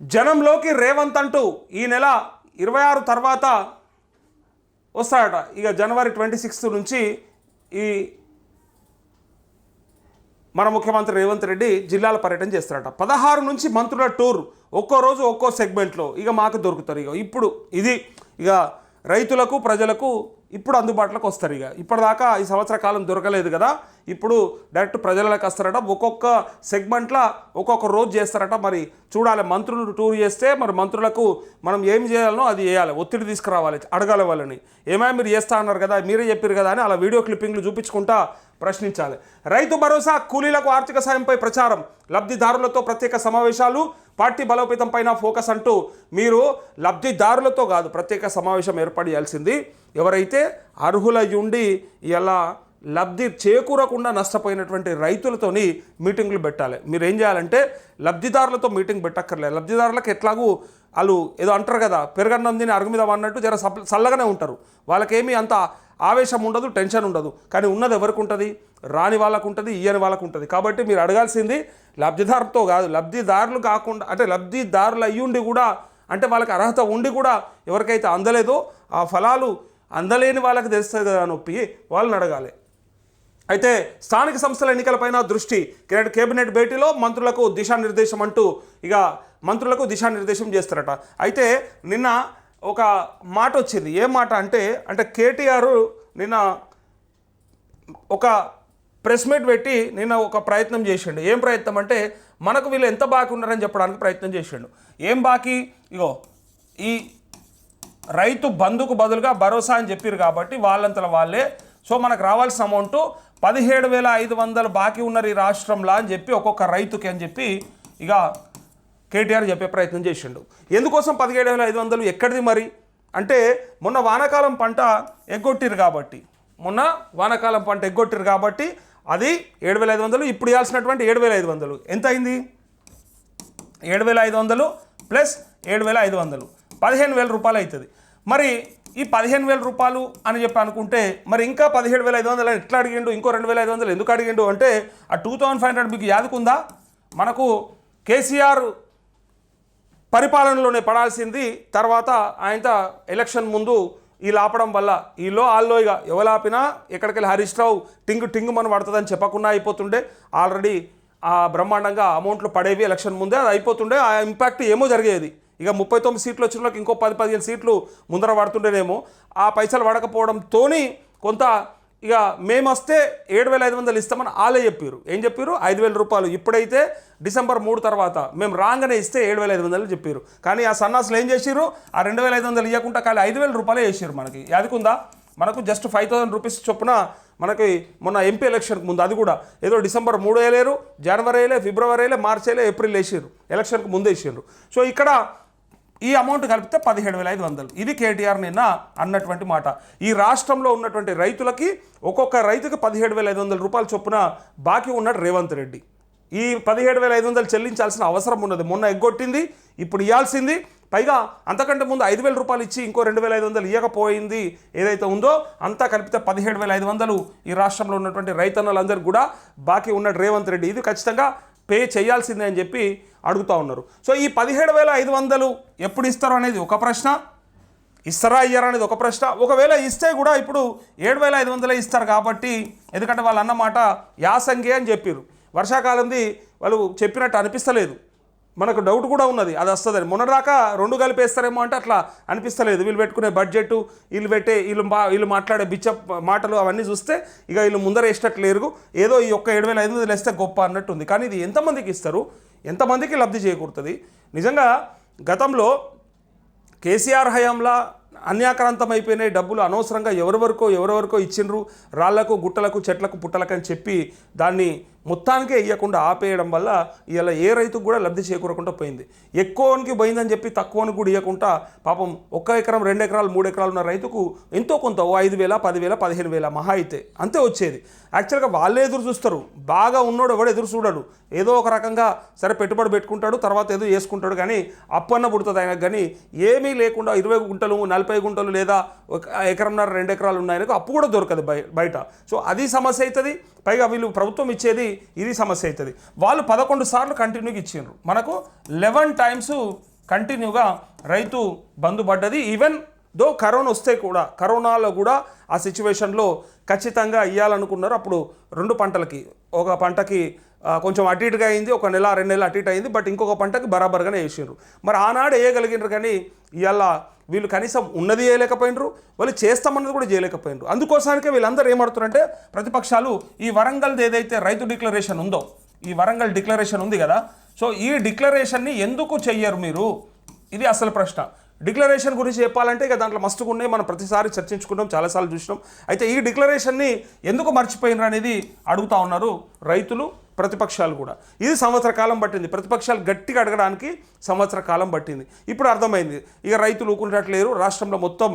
జనంలోకి రేవంత్ అంటూ ఈ నెల ఇరవై ఆరు తర్వాత వస్తాడట. ఇక జనవరి ట్వంటీ సిక్స్త్ నుంచి ఈ మన ముఖ్యమంత్రి రేవంత్ రెడ్డి జిల్లాల పర్యటన చేస్తారట పదహారు నుంచి మంత్రుల టూర్ ఒక్కో రోజు ఒక్కో సెగ్మెంట్లో ఇక మాకు దొరుకుతారు. ఇక ఇప్పుడు ఇది ఇక రైతులకు ప్రజలకు ఇప్పుడు అందుబాటులోకి వస్తారు ఇక. ఇప్పటిదాకా ఈ సంవత్సర కాలం దొరకలేదు కదా. ఇప్పుడు డైరెక్ట్ ప్రజలకు వస్తారట. ఒక్కొక్క సెగ్మెంట్లో ఒక్కొక్క రోజు చేస్తారట. మరి చూడాలి మంత్రులు టూర్ చేస్తే మరి మంత్రులకు మనం ఏం చేయాలనో అది చేయాలి. ఒత్తిడి తీసుకురావాలి అడగాలి వాళ్ళని. ఏమైనా మీరు చేస్తా అన్నారు కదా మీరే చెప్పారు కదా అని అలా వీడియో క్లిప్పింగ్లు చూపించుకుంటా ప్రశ్నించాలి. రైతు భరోసా కూలీలకు ఆర్థిక సాయంపై ప్రచారం. లబ్ధిదారులతో ప్రత్యేక సమావేశాలు. పార్టీ బలోపేతం పైన ఫోకస్ అంటూ మీరు లబ్ధిదారులతో కాదు ప్రత్యేక సమావేశం ఏర్పాటు చేయాల్సింది ఎవరైతే అర్హులయ్యుండి ఇలా లబ్ధి చేకూరకుండా నష్టపోయినటువంటి రైతులతోని మీటింగ్లు పెట్టాలి. మీరు ఏం చేయాలంటే లబ్ధిదారులతో మీటింగ్ పెట్టక్కర్లేదు లబ్ధిదారులకు ఎట్లాగూ వాళ్ళు ఏదో అంటారు కదా పెరగన్నం తిని అరుగు మీద అన్నట్టు జర సప్ చల్లగానే ఉంటారు. వాళ్ళకేమీ అంత ఆవేశం ఉండదు టెన్షన్ ఉండదు. కానీ ఉన్నది ఎవరికి ఉంటుంది? రాని వాళ్ళకు ఉంటుంది ఇయ్యని వాళ్ళకు ఉంటుంది. కాబట్టి మీరు అడగాల్సింది లబ్ధిదారుతో కాదు లబ్ధిదారులు కాకుండా అంటే లబ్ధిదారులు అయ్యుండి కూడా అంటే వాళ్ళకి అర్హత ఉండి కూడా ఎవరికైతే అందలేదో ఆ ఫలాలు అందలేని వాళ్ళకి తెలుస్తుంది కదా నొప్పి వాళ్ళని అడగాలి. అయితే స్థానిక సంస్థల ఎన్నికలపైన దృష్టి కేబినెట్ కేబినెట్ భేటీలో మంత్రులకు దిశానిర్దేశం అంటూ ఇక మంత్రులకు దిశానిర్దేశం చేస్తారట. అయితే నిన్న ఒక మాట వచ్చింది. ఏ మాట అంటే అంటే కేటీఆర్ నిన్న ఒక ప్రెస్ మీట్ పెట్టి నిన్న ఒక ప్రయత్నం చేసిండు. ఏం ప్రయత్నం అంటే మనకు వీళ్ళు ఎంత బాకీ ఉన్నారని చెప్పడానికి ప్రయత్నం చేసిండు. ఏం బాకీ? ఇగో ఈ రైతు బంధుకు బదులుగా భరోసా అని చెప్పారు కాబట్టి వాళ్ళంతల వాళ్ళే. సో మనకు రావాల్సిన అమౌంట్ పదిహేడు వేల ఐదు వందలు బాకీ ఉన్నారు ఈ రాష్ట్రంలో అని చెప్పి ఒక్కొక్క రైతుకి అని చెప్పి ఇక కేటీఆర్ చెప్పే ప్రయత్నం చేసిండు. ఎందుకోసం పదిహేడు వేల ఐదు వందలు ఎక్కడిది మరి? అంటే మొన్న వానాకాలం పంట ఎగ్గొట్టిరు కాబట్టి. మొన్న వానాకాలం పంట ఎగ్గొట్టిరు కాబట్టి అది ఏడు వేల ఐదు వందలు ఇప్పుడు ఇవ్వాల్సినటువంటి ఏడు వేల ఐదు వందలు. ఎంత అయింది? ఏడు వేల ఐదు వందలు ప్లస్ ఏడు వేల ఐదు వందలు. పదిహేను వేల రూపాయలు అవుతుంది. మరి ఈ పదిహేను వేల రూపాయలు అని చెప్పి అనుకుంటే మరి ఇంకా పదిహేడు వేల ఐదు వందలు ఎట్లా అడిగిండు? ఇంకో రెండు వేల ఐదు వందలు ఎందుకు అడిగిండు అంటే ఆ టూ థౌజండ్ ఫైవ్ హండ్రెడ్ మీకు యాదుకుందా మనకు కేసీఆర్ పరిపాలనలోనే పడాల్సింది. తర్వాత ఆయన ఎలక్షన్ ముందు వీళ్ళు ఆపడం వల్ల వీళ్ళు ఆల్లో ఇక ఎవరు ఆపినా ఎక్కడికెళ్ళి హరీష్ రావు టింగు టింగు మనం పడుతుందని చెప్పకుండా అయిపోతుండే. ఆల్రెడీ ఆ బ్రహ్మాండంగా అమౌంట్లు పడేవి ఎలక్షన్ ముందే అది అయిపోతుండే. ఆ ఇంపాక్ట్ ఏమో జరిగేది. ఇక ముప్పై తొమ్మిది సీట్లు వచ్చిన వాళ్ళకి ఇంకో పది పదిహేను సీట్లు ముందర పడుతుండేనేమో ఆ పైసలు పడకపోవడంతో కొంత ఇక మేము వస్తే ఏడు వేల ఐదు వందలు ఇస్తామని వాళ్ళే చెప్పారు ఏం చెప్పారు ఐదు వేల రూపాయలు. ఇప్పుడైతే డిసెంబర్ మూడు తర్వాత మేము రాగానే ఇస్తే ఏడు వేల ఐదు వందలు చెప్పారు కానీ ఆ సన్నాసులు ఏం చేసిరు ఆ రెండు వేల ఐదు వందలు ఇవ్వకుండా ఖాళీ ఐదు వేల రూపాయలే వేసారు మనకి. అదికుందా? మనకు జస్ట్ ఫైవ్ థౌసండ్ రూపీస్ చొప్పున మనకి మొన్న ఎంపీ ఎలక్షన్కి ముందు అది కూడా. ఏదో డిసెంబర్ మూడు వేయలేరు జనవరి వేయలే ఫిబ్రవరి వేయలే మార్చి వేయలే ఏప్రిల్ వేసారు ఎలక్షన్కి ముందు వేసారు సో ఇక్కడ ఈ అమౌంట్ కలిపితే పదిహేడు వేల ఐదు వందలు. ఇది కేటీఆర్ నిన్న అన్నటువంటి మాట. ఈ రాష్ట్రంలో ఉన్నటువంటి రైతులకి ఒక్కొక్క రైతుకి పదిహేడు వేల ఐదు వందల రూపాయలు చొప్పున బాకీ ఉన్నాడు రేవంత్ రెడ్డి. ఈ పదిహేడు వేల ఐదు వందలు చెల్లించాల్సిన అవసరం ఉన్నది. మొన్న ఎగ్గొట్టింది ఇప్పుడు ఇవ్వాల్సింది పైగా అంతకంటే ముందు ఐదు వేల రూపాయలు ఇచ్చి ఇంకో రెండు వేల ఐదు వందలు ఇవ్వకపోయింది ఏదైతే ఉందో అంతా కలిపితే పదిహేడు వేల ఐదు వందలు ఈ రాష్ట్రంలో ఉన్నటువంటి రైతన్నలందరూ కూడా బాకీ ఉన్నాడు రేవంత్ రెడ్డి. ఇది ఖచ్చితంగా పే చేయాల్సిందే అని చెప్పి అడుగుతూ ఉన్నారు. సో ఈ పదిహేడు వేల ఐదు వందలు ఎప్పుడు ఇస్తారు అనేది ఒక ప్రశ్న ఇస్తారా ఇయ్యరా అనేది ఒక ప్రశ్న. ఒకవేళ ఇస్తే కూడా ఇప్పుడు ఏడు వేల ఐదు వందలే ఇస్తారు కాబట్టి ఎందుకంటే వాళ్ళు అన్నమాట యాసంగి అని చెప్పారు వర్షాకాలంది వాళ్ళు చెప్పినట్టు అనిపిస్తలేదు. మనకు డౌట్ కూడా ఉన్నది. అది వస్తుందని మొన్నదాకా రెండు కలిపేస్తారేమో అంటే అట్లా అనిపిస్తలేదు. వీళ్ళు పెట్టుకునే బడ్జెట్ వీళ్ళు పెట్టే వీళ్ళు మా వీళ్ళు మాట్లాడే బిచ్చ మాటలు అవన్నీ చూస్తే ఇక వీళ్ళు ముందర వేసేటట్లు ఏదో ఈ ఒక్క ఏడు వేల ఐదు వందలు వేస్తే గొప్ప అన్నట్టు ఉంది. కానీ ఇది ఎంతమందికి ఇస్తారు? ఎంతమందికి లబ్ధి చేకూరుతుంది? నిజంగా గతంలో కేసీఆర్ హయాంలా అన్యాక్రాంతం అయిపోయినాయి డబ్బులు అనవసరంగా ఎవరెవరికో ఎవరెవరికో ఇచ్చిండ్రు. రాళ్ళకు గుట్టలకు చెట్లకు పుట్టలకు అని చెప్పి దాన్ని మొత్తానికే వేయకుండా ఆపేయడం వల్ల ఇలా ఏ రైతుకు కూడా లబ్ధి చేకూరకుండా పోయింది. ఎక్కువనికి పోయిందని చెప్పి తక్కువని కూడా ఇవ్వకుండా పాపం ఒక్క ఎకరం రెండు ఎకరాలు మూడు ఎకరాలు ఉన్న రైతుకు ఎంతో కొంత ఓ ఐదు వేల పదివేల పదిహేను వేల మహా అయితే అంతే వచ్చేది. యాక్చువల్గా వాళ్ళే ఎదురు చూస్తారు. బాగా ఉన్నోడు ఎవడు ఎదురు చూడడు. ఏదో ఒక రకంగా సరే పెట్టుబడి పెట్టుకుంటాడు తర్వాత ఏదో చేసుకుంటాడు కానీ అప్పన్న పుడుతుంది ఆయనకు కానీ ఏమీ లేకుండా ఇరవై గుంటలు నలభై గుంటలు లేదా ఒక ఎకరంన్నర రెండు ఎకరాలు ఉన్నాయనకు అప్పు కూడా దొరకదు బయ బయట. సో అది సమస్య అవుతుంది. పైగా వీళ్ళు ప్రభుత్వం ఇచ్చేది ఇది సమస్య అవుతుంది. వాళ్ళు పదకొండు సార్లు కంటిన్యూగా ఇచ్చిండ్రు. మనకు లెవెన్ టైమ్స్ కంటిన్యూగా రైతు బంధు పడ్డది. ఈవెన్ దో కరోనా వస్తే కూడా కరోనాలో కూడా ఆ సిచ్యువేషన్లో ఖచ్చితంగా ఇవ్వాలనుకున్నారు అప్పుడు రెండు పంటలకి ఒక పంటకి కొంచెం అటు ఇటుగా అయింది ఒక నెల రెండు నెలలు అటు ఇటు అయింది బట్ ఇంకొక పంటకి బరాబర్గానే వేసిండ్రు. మరి ఆనాడు వేయగలిగినారు కానీ ఇవాళ వీళ్ళు కనీసం ఉన్నది చేయలేకపోయినరు వాళ్ళు చేస్తామన్నది కూడా చేయలేకపోయినరు అందుకోసానికే వీళ్ళందరూ ఏమడుతున్నారంటే ప్రతిపక్షాలు ఈ వరంగల్ది ఏదైతే రైతు డిక్లరేషన్ ఉందో ఈ వరంగల్ డిక్లరేషన్ ఉంది కదా సో ఈ డిక్లరేషన్ని ఎందుకు చెయ్యరు మీరు? ఇది అసలు ప్రశ్న. డిక్లరేషన్ గురించి చెప్పాలంటే ఇక దాంట్లో మస్తుగా ఉన్నాయి మనం ప్రతిసారి చర్చించుకుంటాం చాలాసార్లు చూసినాం. అయితే ఈ డిక్లరేషన్ని ఎందుకు మర్చిపోయినారు అనేది అడుగుతా ఉన్నారు రైతులు ప్రతిపక్షాలు కూడా. ఇది సంవత్సర కాలం పట్టింది. ప్రతిపక్షాలు గట్టిగా అడగడానికి సంవత్సర కాలం పట్టింది. ఇప్పుడు అర్థమైంది. ఇక రైతులు ఊకుంటట్లేరు. రాష్ట్రంలో మొత్తం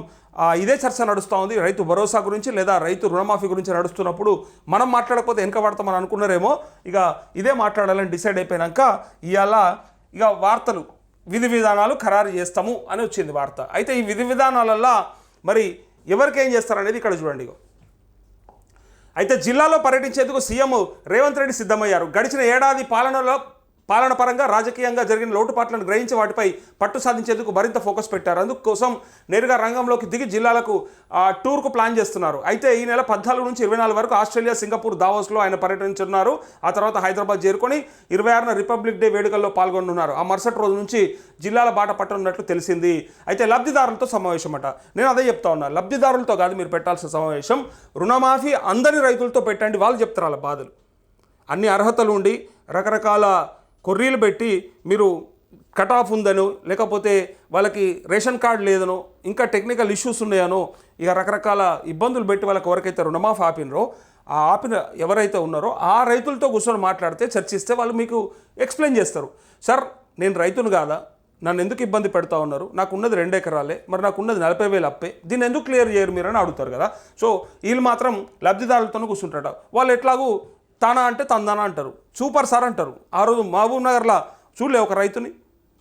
ఇదే చర్చ నడుస్తూ ఉంది. రైతు భరోసా గురించి లేదా రైతు రుణమాఫీ గురించి నడుస్తున్నప్పుడు మనం మాట్లాడకపోతే వెనక పడతామని అనుకున్నారేమో. ఇక ఇదే మాట్లాడాలని డిసైడ్ అయిపోయాక ఇవాళ ఇక వార్తలు విధి విధానాలు ఖరారు చేస్తాము అని వచ్చింది వార్త. అయితే ఈ విధి విధానాలల్లో మరి ఎవరికేం చేస్తారనేది ఇక్కడ చూడండి ఇగో. అయితే జిల్లాలో పర్యటించేందుకు సీఎం రేవంత్ రెడ్డి సిద్ధమయ్యారు. గడిచిన ఏడాది పాలనలో పాలన పరంగా రాజకీయంగా జరిగిన లోటుపాట్లను గ్రహించి వాటిపై పట్టు సాధించేందుకు మరింత ఫోకస్ పెట్టారు. అందుకోసం నేరుగా రంగంలోకి దిగి జిల్లాలకు టూర్కు ప్లాన్ చేస్తున్నారు. అయితే ఈ నెల పద్నాలుగు నుంచి ఇరవై నాలుగు వరకు ఆస్ట్రేలియా సింగపూర్ దావోస్లో ఆయన పర్యటించున్నారు ఆ తర్వాత హైదరాబాద్ చేరుకొని ఇరవై ఆరున రిపబ్లిక్ డే వేడుకల్లో పాల్గొనున్నారు ఆ మరుసటి రోజు నుంచి జిల్లాల బాట పట్టనున్నట్లు తెలిసింది. అయితే లబ్ధిదారులతో సమావేశం అట. నేను అదే చెప్తా ఉన్నా. లబ్ధిదారులతో కాదు మీరు పెట్టాల్సిన సమావేశం. రుణమాఫీ అందరి రైతులతో పెట్టండి వాళ్ళు చెప్తారు వాళ్ళ బాధలు. అన్ని అర్హతలు ఉండి రకరకాల కొర్రీలు పెట్టి మీరు కట్ ఆఫ్ ఉందనో లేకపోతే వాళ్ళకి రేషన్ కార్డు లేదనో ఇంకా టెక్నికల్ ఇష్యూస్ ఉన్నాయనో ఇక రకరకాల ఇబ్బందులు పెట్టి వాళ్ళకి ఎవరికైతే రుణమాఫీ ఆపినరో ఆ ఆపిన ఎవరైతే ఉన్నారో ఆ రైతులతో కూర్చొని మాట్లాడితే చర్చిస్తే వాళ్ళు మీకు ఎక్స్ప్లెయిన్ చేస్తారు. సార్ నేను రైతును కాదా? నన్ను ఎందుకు ఇబ్బంది పెడతా ఉన్నారు? నాకు ఉన్నది రెండు ఎకరాలే మరి నాకు ఉన్నది నలభై వేలు అప్పే. దీన్ని ఎందుకు క్లియర్ చేయరు మీరు? అని అడుగుతారు కదా. సో వీళ్ళు మాత్రం లబ్ధిదారులతోనే కూర్చుంటారు వాళ్ళు ఎట్లాగూ తానా అంటే తందానా అంటారు. సూపర్ సార్ అంటారు. ఆ రోజు మహబూబ్ నగర్లో చూడలే ఒక రైతుని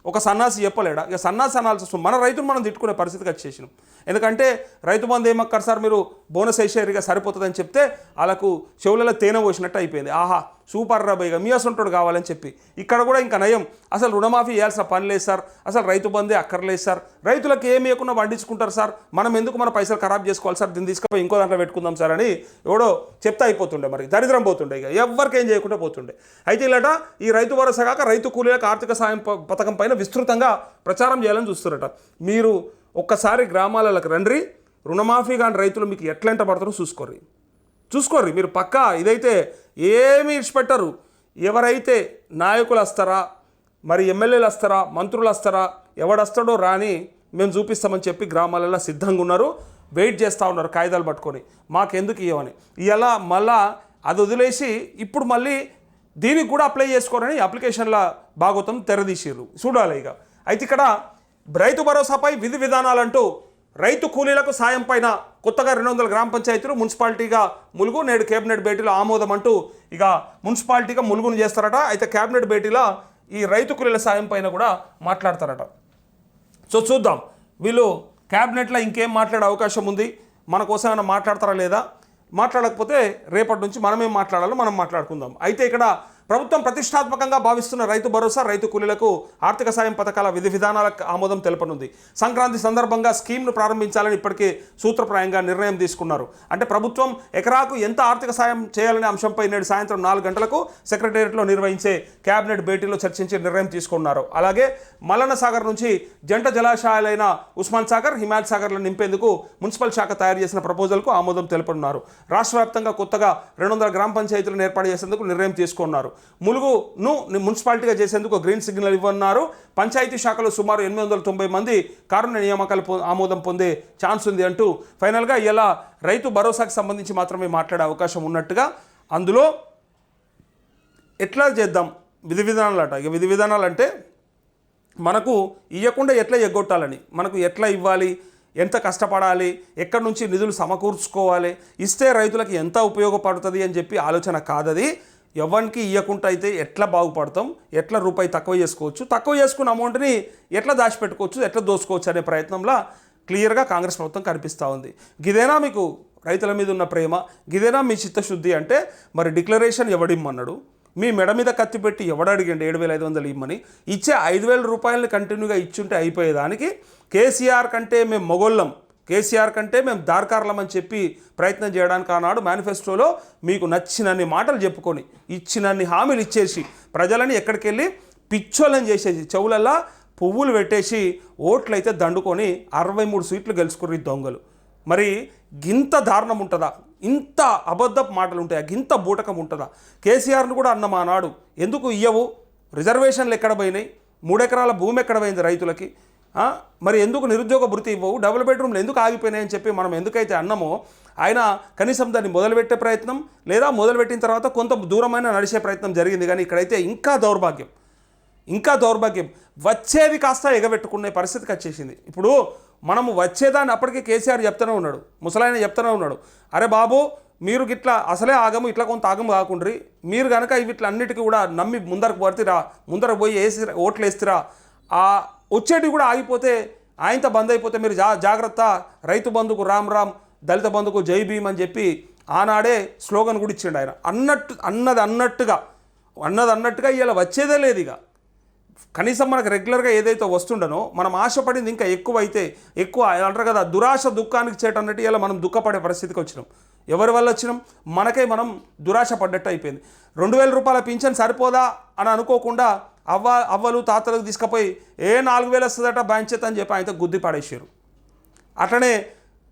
ఒక సన్నాసి చెప్పలేడా? ఇక సన్నాసి అనాల్సి వస్తుంది. మన రైతును మనం తిట్టుకునే పరిస్థితికి వచ్చేసినాం. ఎందుకంటే రైతు బంధు ఏమక్కర్ సార్ మీరు బోనస్ వేసేరిగా సరిపోతుందని చెప్తే వాళ్ళకు చెవులలో తేనె పోసినట్టు అయిపోయింది. ఆహా సూపర్ రాబోయ్ ఇక మీ అసంటోడు కావాలని చెప్పి. ఇక్కడ కూడా ఇంకా నయం. అసలు రుణమాఫీ చేయాల్సిన పని లేదు సార్. అసలు రైతు బందే అక్కర్లేదు సార్. రైతులకు ఏమి ఇవ్వకుండా పండించుకుంటారు సార్? మనం ఎందుకు మన పైసలు ఖరాబ్ చేసుకోవాలి సార్? దీన్ని తీసుకుపోయి ఇంకో దాంట్లో పెట్టుకుందాం సార్ అని ఎవడో చెప్తా అయిపోతుండే మరి. దరిద్రం పోతుండే ఇక. ఎవరికి ఏం చేయకుండా పోతుండే. అయితే ఇలాట ఈ రైతు భరోసా కాక రైతు కూలీలకు ఆర్థిక సాయం ప- పథకం పైన విస్తృతంగా ప్రచారం చేయాలని చూస్తున్నారట. మీరు ఒక్కసారి గ్రామాలకు రండి రుణమాఫీ కాని రైతులు మీకు ఎట్లా పడతారో చూసుకోర్రి. చూసుకోర్రి. మీరు పక్కా ఇదైతే ఏమీ ఇడిచిపెట్టరు ఎవరైతే నాయకులు వస్తారా మరి ఎమ్మెల్యేలు వస్తారా మంత్రులు వస్తారా ఎవడొస్తాడో రాని మేము చూపిస్తామని చెప్పి గ్రామాలలో సిద్ధంగా ఉన్నారు. వెయిట్ చేస్తూ ఉన్నారు కాగితాలు పట్టుకొని. మాకెందుకు ఇవ్వని ఇలా మళ్ళా అది వదిలేసి ఇప్పుడు మళ్ళీ దీనికి కూడా అప్లై చేసుకోరని అప్లికేషన్ల భాగోతం తెరదీసిర్రు. చూడాలి ఇక. అయితే ఇక్కడ రైతు భరోసాపై విధి విధానాలంటూ రైతు కూలీలకు సాయం పైన కొత్తగా రెండు వందల గ్రామ పంచాయతీలు మున్సిపాలిటీగా ములుగు నేడు కేబినెట్ భేటీలో ఆమోదం అంటూ ఇక మున్సిపాలిటీగా ములుగును చేస్తారట. అయితే కేబినెట్ భేటీలో ఈ రైతు కూలీల సాయం పైన కూడా మాట్లాడతారట. సో చూద్దాం. వీళ్ళు క్యాబినెట్లో ఇంకేం మాట్లాడే అవకాశం ఉంది? మన కోసం ఏమైనా మాట్లాడతారా లేదా? మాట్లాడకపోతే రేపటి నుంచి మనమేం మాట్లాడాలో మనం మాట్లాడుకుందాం. అయితే ఇక్కడ ప్రభుత్వం ప్రతిష్టాత్మకంగా భావిస్తున్న రైతు భరోసా రైతు కూలీలకు ఆర్థిక సాయం పథకాల విధి విధానాలకు ఆమోదం తెలపనుంది. సంక్రాంతి సందర్భంగా స్కీమ్ను ప్రారంభించాలని ఇప్పటికే సూత్రప్రాయంగా నిర్ణయం తీసుకున్నారు. అంటే ప్రభుత్వం ఎకరాకు ఎంత ఆర్థిక సాయం చేయాలనే అంశంపై నేడు సాయంత్రం నాలుగు గంటలకు సెక్రటేరియట్లో నిర్వహించే కేబినెట్ భేటీలో చర్చించి నిర్ణయం తీసుకున్నారు. అలాగే మల్లన్న సాగర్ నుంచి జంట జలాశయాలైన ఉస్మాన్ సాగర్ హిమాయత్ సాగర్లను నింపేందుకు మున్సిపల్ శాఖ తయారు చేసిన ప్రపోజల్కు ఆమోదం తెలపనున్నారు. రాష్ట్ర వ్యాప్తంగా కొత్తగా రెండు వందల గ్రామ పంచాయతీలను ఏర్పాటు చేసేందుకు నిర్ణయం తీసుకున్నారు. ములుగును మున్సిపాలిటీగా చేసేందుకు గ్రీన్ సిగ్నల్ ఇవ్వన్నారు పంచాయతీ శాఖలో సుమారు ఎనిమిది వందల తొంభై మంది కారుణ్య నియామకాలు ఆమోదం పొందే ఛాన్స్ ఉంది అంటూ ఫైనల్గా ఇలా రైతు భరోసాకు సంబంధించి మాత్రమే మాట్లాడే అవకాశం ఉన్నట్టుగా అందులో ఎట్లా చేద్దాం? విధి విధానాలు అట ఇక విధి విధానాలు అంటే మనకు ఇవ్వకుండా ఎట్లా ఎగ్గొట్టాలని? మనకు ఎట్లా ఇవ్వాలి? ఎంత కష్టపడాలి? ఎక్కడి నుంచి నిధులు సమకూర్చుకోవాలి? ఇస్తే రైతులకు ఎంత ఉపయోగపడుతుంది అని చెప్పి ఆలోచన కాదది. ఎవరికి ఇవ్వకుండా అయితే ఎట్లా బాగుపడతాం? ఎట్లా రూపాయి తక్కువ చేసుకోవచ్చు? తక్కువ చేసుకున్న అమౌంట్ని ఎట్లా దాచిపెట్టుకోవచ్చు? ఎట్లా దోసుకోవచ్చు అనే ప్రయత్నంలో క్లియర్గా కాంగ్రెస్ ప్రభుత్వం కనిపిస్తూ ఉంది. గిదేనా మీకు రైతుల మీద ఉన్న ప్రేమ? గిదేనా మీ చిత్తశుద్ధి అంటే మరి డిక్లరేషన్ ఎవడిమ్మన్నాడు మీ మెడ మీద కత్తి పెట్టి ఎవడు అడిగండి ఏడు వేల ఐదు వందలు ఇమ్మని? ఇచ్చే ఐదు వేల రూపాయలని కంటిన్యూగా ఇచ్చుంటే అయిపోయేదానికి కేసీఆర్ కంటే మేము మొగోళ్ళం. కేసీఆర్ కంటే మేము దార్కార్లమని చెప్పి ప్రయత్నం చేయడానికి ఆనాడు మేనిఫెస్టోలో మీకు నచ్చినన్ని మాటలు చెప్పుకొని ఇచ్చినన్ని హామీలు ఇచ్చేసి ప్రజలని ఎక్కడికి వెళ్ళి పిచ్చోళ్ళని చేసేసి చెవులల్లా పువ్వులు పెట్టేసి ఓట్లయితే దండుకొని అరవై మూడు సీట్లు గెలుచుకుని దొంగలు. మరి గింత దారుణం ఉంటుందా? ఇంత అబద్ధపు మాటలు ఉంటాయా? గింత బూటకం ఉంటుందా? కేసీఆర్ను కూడా అన్న మా నాడు ఎందుకు ఇయ్యవు? రిజర్వేషన్లు ఎక్కడ పోయినాయి? మూడెకరాల భూమి ఎక్కడ పోయింది రైతులకి? మరి ఎందుకు నిరుద్యోగ భృతి ఇవ్వవు? డబుల్ బెడ్రూమ్లు ఎందుకు ఆగిపోయినాయని చెప్పి మనం ఎందుకైతే అన్నామో ఆయన కనీసం దాన్ని మొదలుపెట్టే ప్రయత్నం లేదా మొదలుపెట్టిన తర్వాత కొంత దూరమైన నడిచే ప్రయత్నం జరిగింది. కానీ ఇక్కడైతే ఇంకా దౌర్భాగ్యం. ఇంకా దౌర్భాగ్యం. వచ్చేది కాస్త ఎగబెట్టుకునే పరిస్థితికి వచ్చేసింది. ఇప్పుడు మనము వచ్చేదాన్ని అప్పటికే కేసీఆర్ చెప్తూనే ఉన్నాడు. ముసలాయన చెప్తూనే ఉన్నాడు. అరే బాబు మీరు గిట్లా అసలే ఆగము ఇట్లా కొంత ఆగము కాకుండ్రి. మీరు కనుక వీటిలో అన్నిటికీ కూడా నమ్మి ముందరకు పడితేరా ముందరకు పోయి వేసి ఓట్లు వేస్తురా ఆ వచ్చేటివి కూడా ఆగిపోతే ఆయనతో బంద్ అయిపోతే మీరు జా జాగ్రత్త. రైతు బంధుకు రామ్ రామ్ దళిత బంధుకు జై భీమ్ అని చెప్పి ఆనాడే స్లోగన్ కూడా ఇచ్చిండు ఆయన. అన్నట్టు అన్నది అన్నట్టుగా అన్నది అన్నట్టుగా ఇలా వచ్చేదే లేదు ఇక. కనీసం మనకు రెగ్యులర్గా ఏదైతే వస్తుండనో మనం ఆశపడింది ఇంకా ఎక్కువ అయితే ఎక్కువ అంటారు కదా దురాశ దుఃఖానికి చేటన్నట్టు ఇలా మనం దుఃఖపడే పరిస్థితికి వచ్చినాం. ఎవరి వల్ల వచ్చినాం? మనకే మనం దురాశ పడ్డట్టు అయిపోయింది. రెండు వేల రూపాయల పింఛన్ సరిపోదా అని అనుకోకుండా అవ్వ అవ్వలు తాతలకు తీసుకుపోయి ఏ నాలుగు వేలు వస్తుందట బ్యాంచేత అని చెప్పి ఆయనతో గుద్ది పడేసారు అట్లనే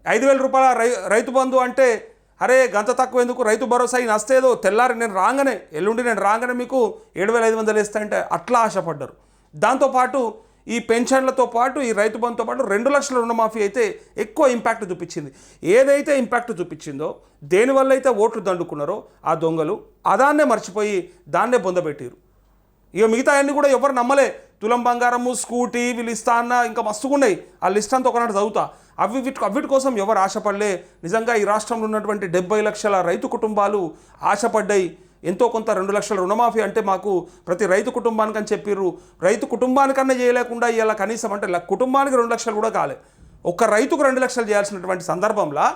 ఐదు వేల రూపాయల రై రైతు బంధు అంటే అరే గంత తక్కువ ఎందుకు? రైతు భరోసా ఈయన నస్తేదో తెల్లారి నేను రాగానే ఎల్లుండి నేను రాగానే మీకు ఏడు వేల ఐదు వందలు ఇస్తాయంటే అట్లా ఆశపడ్డారు. దాంతోపాటు ఈ పెన్షన్లతో పాటు ఈ రైతు బంధుతో పాటు రెండు లక్షల రుణమాఫీ అయితే ఎక్కువ ఇంపాక్ట్ చూపించింది. ఏదైతే ఇంపాక్ట్ చూపించిందో దేనివల్ల అయితే ఓట్లు దండుకున్నారో ఆ దొంగలు అదాన్నే మర్చిపోయి దాన్నే బొందబెట్టారు. ఇక మిగతా అన్ని కూడా ఎవరు నమ్మలే. తులం బంగారము స్కూటీ వీళ్ళు ఇస్తా అన్న ఇంకా మస్తుగా ఉన్నాయి ఆ లిస్ట్ అంతా ఒకనాడు చదువుతా. అవి వీటి అవిటి కోసం ఎవరు ఆశపడలే. నిజంగా ఈ రాష్ట్రంలో ఉన్నటువంటి డెబ్బై లక్షల రైతు కుటుంబాలు ఆశపడ్డాయి. ఎంతో కొంత రెండు లక్షల రుణమాఫీ అంటే మాకు ప్రతి రైతు కుటుంబానికి అని చెప్పిర్రు. రైతు కుటుంబానికన్నా చేయలేకుండా ఇలా కనీసం అంటే కుటుంబానికి రెండు లక్షలు కూడా కాలే. ఒక్క రైతుకు రెండు లక్షలు చేయాల్సినటువంటి సందర్భంలో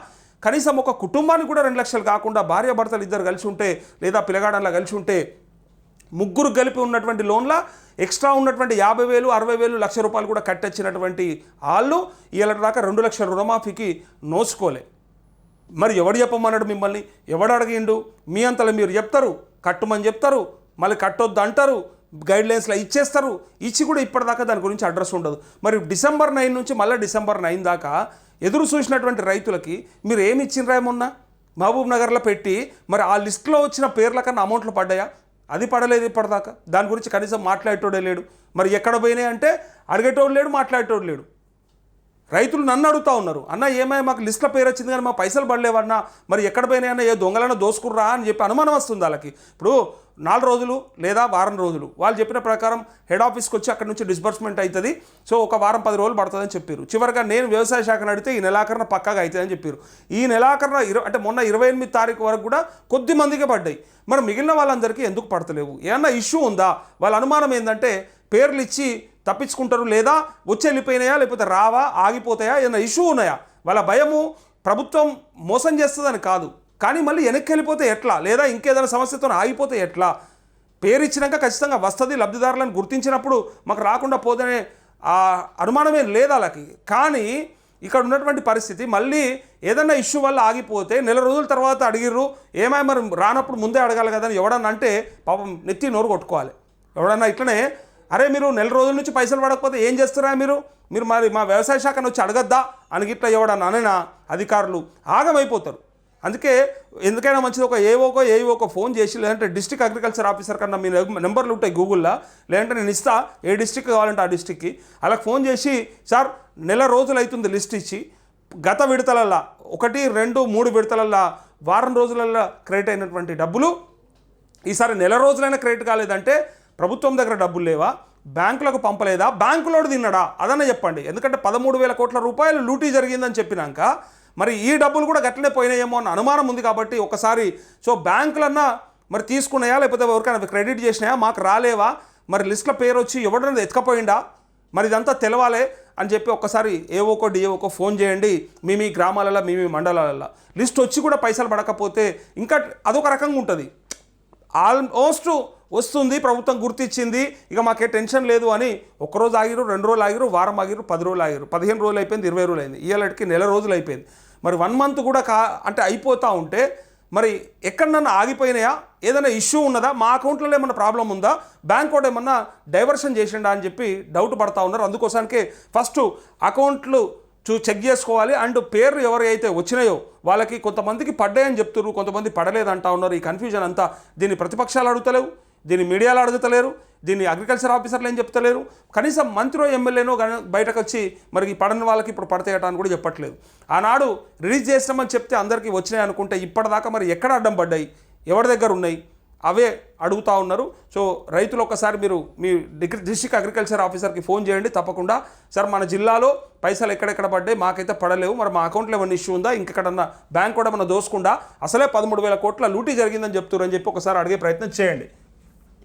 కనీసం ఒక కుటుంబానికి కూడా రెండు లక్షలు కాకుండా భార్యాభర్తలు ఇద్దరు కలిసి ఉంటే లేదా పిల్లగాడల్లా కలిసి ఉంటే ముగ్గురు కలిపి ఉన్నటువంటి లోన్ల ఎక్స్ట్రా ఉన్నటువంటి యాభై వేలు అరవై వేలు లక్ష రూపాయలు కూడా కట్టొచ్చినటువంటి వాళ్ళు ఇవాళ దాకా రెండు లక్షల రుణమాఫీకి నోసుకోలే మరి ఎవడు చెప్పమన్నాడు మిమ్మల్ని? ఎవడు అడిగిండు? మీ అంతలో మీరు చెప్తారు కట్టుమని చెప్తారు మళ్ళీ కట్టొద్దు అంటారు గైడ్ లైన్స్లో ఇచ్చేస్తారు ఇచ్చి కూడా ఇప్పటిదాకా దాని గురించి అడ్రస్ ఉండదు. మరి డిసెంబర్ నైన్ నుంచి మళ్ళీ డిసెంబర్ నైన్ దాకా ఎదురు చూసినటువంటి రైతులకి మీరు ఏమి ఇచ్చిండ్రా మొన్న? మహబూబ్ నగర్లో పెట్టి మరి ఆ లిస్ట్లో వచ్చిన పేర్ల కన్నా అమౌంట్లు పడ్డాయా? అది పడలేదు ఇప్పటిదాకా. దాని గురించి కనీసం మాట్లాడేటోడే లేడు. మరి ఎక్కడ పోయినాయి అంటే అడిగేటోడు లేడు మాట్లాడేటోడు లేడు. రైతులు నన్ను అడుగుతా ఉన్నారు అన్న ఏమైనా మాకు లిస్ట్లో పేరు వచ్చింది కానీ మా పైసలు పడలేవన్నా? మరి ఎక్కడ పోయినాయన్నా? ఏ దొంగలన్నా దోసుకుర్రా? అని చెప్పి అనుమానం వస్తుంది వాళ్ళకి. ఇప్పుడు నాలుగు రోజులు లేదా వారం రోజులు వాళ్ళు చెప్పిన ప్రకారం హెడ్ ఆఫీస్కి వచ్చి అక్కడ నుంచి డిస్బర్స్మెంట్ అవుతుంది. సో ఒక వారం పది రోజులు పడుతుందని చెప్పారు. చివరిగా నేను వ్యవసాయ శాఖను అడిగితే ఈ నెలాఖరణ పక్కాగా అవుతుందని చెప్పారు. ఈ నెలాఖరణ ఇరవై అంటే మొన్న ఇరవై ఎనిమిది తారీఖు వరకు కూడా కొద్ది మందికే పడ్డాయి. మరి మిగిలిన వాళ్ళందరికీ ఎందుకు పడతలేవు? ఏమన్నా ఇష్యూ ఉందా? వాళ్ళ అనుమానం ఏంటంటే పేర్లు ఇచ్చి తప్పించుకుంటారు లేదా వచ్చి వెళ్ళిపోయినాయా లేకపోతే రావా ఆగిపోతాయా ఏదైనా ఇష్యూ ఉన్నాయా? వాళ్ళ భయము ప్రభుత్వం మోసం చేస్తుందని కాదు. కానీ మళ్ళీ వెనక్కి వెళ్ళిపోతే ఎట్లా? లేదా ఇంకేదైనా సమస్యతో ఆగిపోతే ఎట్లా? పేరు ఇచ్చినాక ఖచ్చితంగా వస్తుంది లబ్ధిదారులను గుర్తించినప్పుడు మాకు రాకుండా పోదనే ఆ అనుమానమే లేదు వాళ్ళకి. కానీ ఇక్కడ ఉన్నటువంటి పరిస్థితి మళ్ళీ ఏదన్నా ఇష్యూ వల్ల ఆగిపోతే నెల రోజుల తర్వాత అడిగిర్రు ఏమై మరి రానప్పుడు ముందే అడగాలి కదా అని ఎవడన్నా అంటే పాపం నెత్తి నోరు కొట్టుకోవాలి. ఎవడన్నా ఇట్లనే అరే మీరు నెల రోజుల నుంచి పైసలు పడకపోతే ఏం చేస్తారా మీరు? మీరు మరి మా వ్యవసాయ శాఖను వచ్చి అడగద్దా? అని గిట్లా ఎవడన్నా అనైనా? అధికారులు ఆగమైపోతారు. అందుకే ఎందుకైనా మంచిది ఒక ఏవోకో ఏవోకో ఫోన్ చేసి లేదంటే డిస్ట్రిక్ట్ అగ్రికల్చర్ ఆఫీసర్ కన్నా మీ నెంబర్లు ఉంటాయి గూగుల్లో. లేదంటే నేను ఇస్తా ఏ డిస్టిక్ కావాలంటే ఆ డిస్టిక్కి అలా ఫోన్ చేసి సార్ నెల రోజులు అవుతుంది లిస్ట్ ఇచ్చి గత విడతలల్లా ఒకటి రెండు మూడు విడతలల్లా వారం రోజులల్లా క్రెడిట్ అయినటువంటి డబ్బులు ఈసారి నెల రోజులైనా క్రెడిట్ కాలేదంటే ప్రభుత్వం దగ్గర డబ్బులు లేవా? బ్యాంకులకు పంపలేదా? బ్యాంకులోడు తిన్నాడా? అదన్న చెప్పండి. ఎందుకంటే పదమూడు వేల కోట్ల రూపాయలు లూటీ జరిగిందని చెప్పినాక మరి ఈ డబ్బులు కూడా గట్లనే పోయినాయేమో అన్న అనుమానం ఉంది కాబట్టి ఒకసారి సో బ్యాంకులన్నా మరి తీసుకున్నాయా? లేకపోతే ఎవరికైనా క్రెడిట్ చేసినాయా? మాకు రాలేవా? మరి లిస్ట్లో పేరు వచ్చి ఎవడన్నా ఎత్తుకపోయిందా మరి ఇదంతా తెలవాలే అని చెప్పి ఒక్కసారి ఏవోకో డిఏఓకో ఫోన్ చేయండి. మీ మీ గ్రామాలలో మీ మీ మండలాలలో లిస్ట్ వచ్చి కూడా పైసలు పడకపోతే ఇంకా అదొక రకంగా ఉంటుంది. ఆల్మోస్ట్ వస్తుంది ప్రభుత్వం గుర్తించింది. ఇక మాకే టెన్షన్ లేదు అని ఒకరోజు ఆగిరు రెండు రోజులు ఆగిరు వారం ఆగిరు పది రోజులు ఆగిరు పదిహేను రోజులు అయిపోయింది ఇరవై రోజులు అయింది. ఇవాళకి నెల రోజులు అయిపోయింది. మరి వన్ మంత్ కూడా కా అంటే అయిపోతూ ఉంటే మరి ఎక్కడన్నా ఆగిపోయినాయా? ఏదైనా ఇష్యూ ఉన్నదా? మా అకౌంట్లో ఏమన్నా ప్రాబ్లం ఉందా? బ్యాంక్ కూడా ఏమన్నా డైవర్షన్ చేసిండా అని చెప్పి డౌట్ పడతా ఉన్నారు. అందుకోసానికే ఫస్ట్ అకౌంట్లు చూ చెక్ చేసుకోవాలి. అండ్ పేర్లు ఎవరు అయితే వచ్చినాయో వాళ్ళకి కొంతమందికి పడ్డాయని చెప్తున్నారు కొంతమంది పడలేదంటా ఉన్నారు. ఈ కన్ఫ్యూజన్ అంతా దీన్ని ప్రతిపక్షాలు అడుగుతలేవు దీన్ని మీడియాలో అడుగుతలేరు దీన్ని అగ్రికల్చర్ ఆఫీసర్లు ఏం చెప్తలేరు. కనీసం మంత్రో ఎమ్మెల్యేనో బయటకు వచ్చి మరి ఈ పడని వాళ్ళకి ఇప్పుడు పడతాయట అని కూడా చెప్పట్లేదు. ఆనాడు రిలీజ్ చేసినామని చెప్తే అందరికీ వచ్చినాయి అనుకుంటే ఇప్పటిదాకా మరి ఎక్కడ అడ్డం పడ్డాయి? ఎవరి దగ్గర ఉన్నాయి? అవే అడుగుతా ఉన్నారు. సో రైతులు ఒకసారి మీరు మీ డిగ్రీ డిస్ట్రిక్ట్ అగ్రికల్చర్ ఆఫీసర్కి ఫోన్ చేయండి తప్పకుండా. సార్ మన జిల్లాలో పైసలు ఎక్కడెక్కడ పడ్డాయి? మాకైతే పడలేవు. మరి మా అకౌంట్లో ఏమైనా ఇష్యూ ఉందా? ఇంకెక్కడన్నా బ్యాంక్ కూడా ఏమన్నా దోసుకుండా అసలే పదమూడు వేల కోట్ల లూటీ జరిగిందని చెప్తున్నారు అని చెప్పి ఒకసారి అడిగే ప్రయత్నం చేయండి.